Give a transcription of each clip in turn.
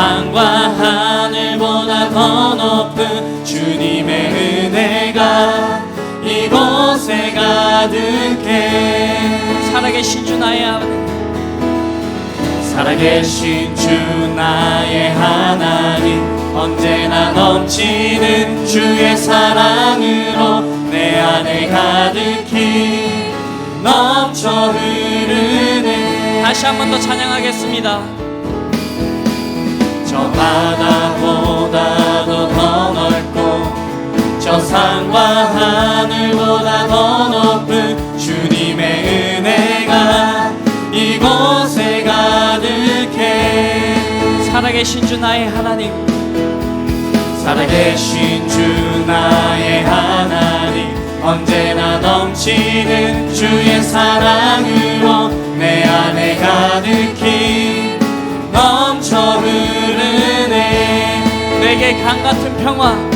산과 하늘보다 더 높은 주님의 은혜가 이곳에 가득해. 살아계신 주 나의 아버지. 살아계신 주 나의 하나님 언제나 넘치는 주의 사랑으로 내 안에 가득히 넘쳐 흐르네. 다시 한 번 더 찬양하겠습니다 저 바다보다도 더 넓고 저 산과 하늘보다 더 높은 주님의 은혜가 이곳에 가득해. 살아계신 주 나의 하나님. 살아계신 주 나의 하나님 언제나 넘치는 주의 사랑으로 내 안에 가득히 강 같은 평화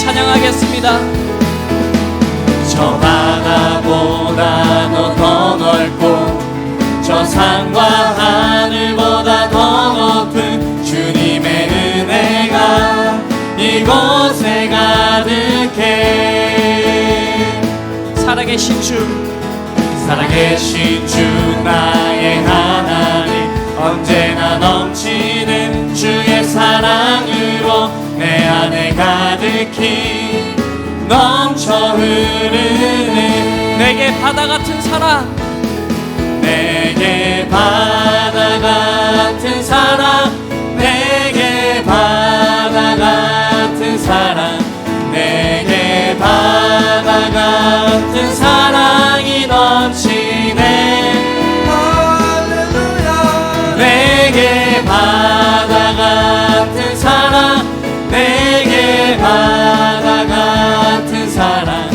찬양하겠습니다. 저 바다보다도 더 넓고 저 산과 하늘보다 더 높은 주님의 은혜가 이곳에 가득해. 살아계신 주. 살아계신 주 나의 하나님. 언제나 넘치 가득히 넘쳐 흐르는 내게 바다 같은 사랑. 내게 바다 같은 사랑 바다 같은 사랑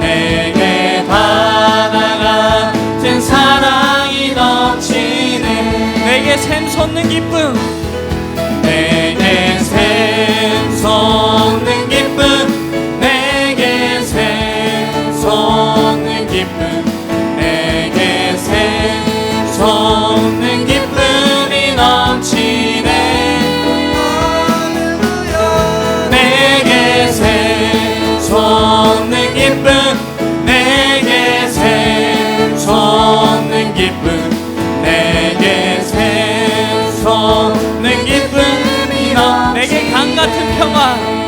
내게 바다 같은 사랑이 넘치네. 내게 샘 솟는 기쁨 내게 강 같은 평화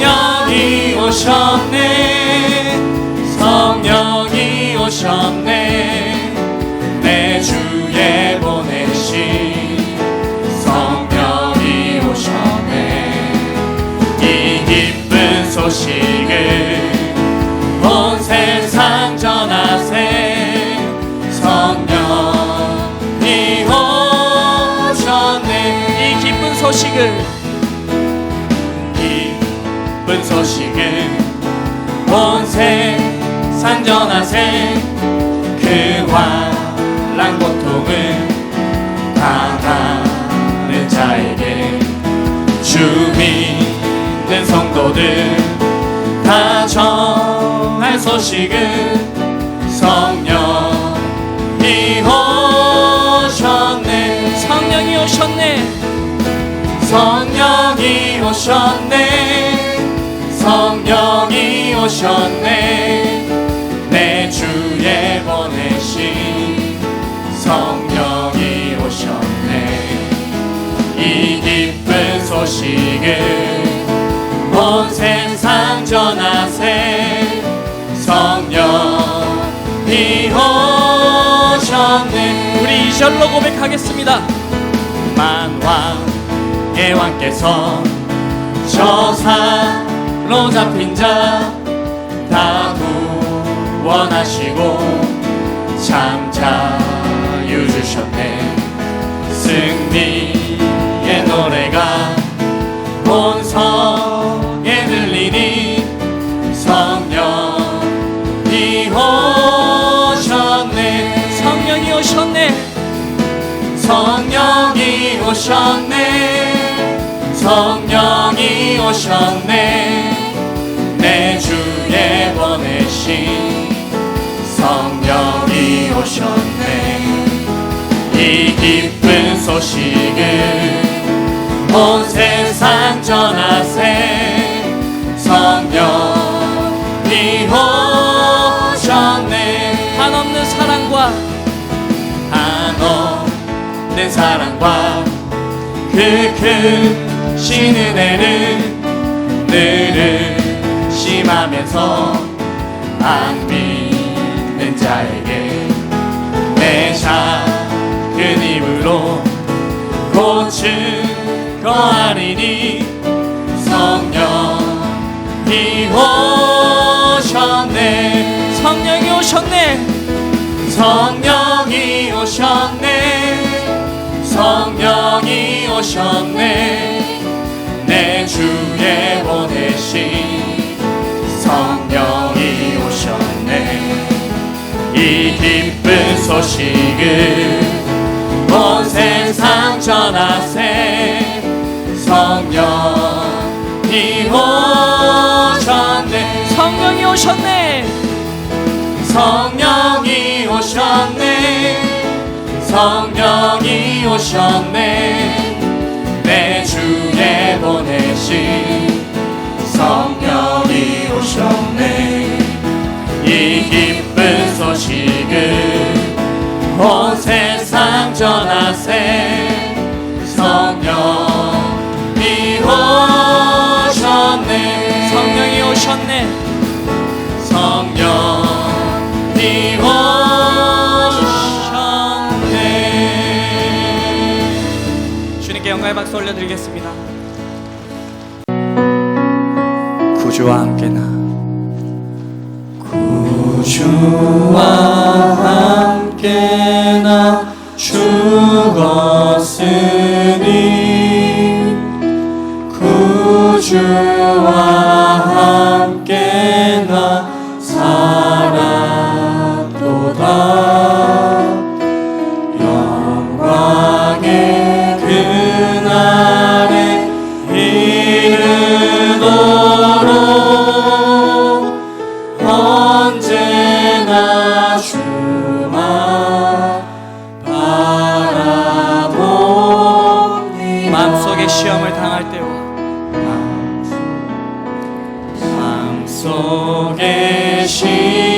성령이 오셨네. 성령이 오셨네. 내 주에 보내신 성령이 오셨네. 이 기쁜 소식을 온 세상 전하세. 성령이 오셨네. 이 기쁜 소식을 기쁜 소식을 온 세상 전하세. 그 환란 고통을 당하는 자에게 주 믿는 성도들 다 전할 소식을 성령이 오셨네. 성령이 오셨네. 성령이 오셨네 오셨네. 내 주에 보내신 성령이 오셨네. 이 기쁜 소식을 온 세상 전하세. 성령이 오셨네. 우리 이 절로 고백하겠습니다. 만왕의 왕께서 저사로 잡힌 자 다 구원하시고 참 자유 주셨네. 승리의 노래가 온 성에 들리니 성령이 오셨네. 성령이 오셨네. 성령이 오셨네. 성령이 오셨네. 내 주에 보내신 성령이 오셨네. 이 기쁜 소식을 온 세상 전하세. 성령이 오셨네. 한없는 사랑과 한없는 사랑과 그큰 신은혜를 늘 의심하면서 안 믿는 자에게 내 작은 힘으로 고칠 거하리니 성령이 오셨네. 성령이 오셨네. 성령이 오셨네. 성령이 오셨네. 내 주에 보내신 성령 이 오셨네 이 기쁜 소식을 온 세상 전하세 성령이 오셨네. 성령이 오셨네. 성령이 오셨네. 성령이 오셨네. 내 주에 보내신 소식을 온 세상 전하세 성령이 오셨네 성령이 오셨네. 성령이 오셨네 주님께 영광의 박수 올려드리겠습니다. 구주와 함께 나 속에 시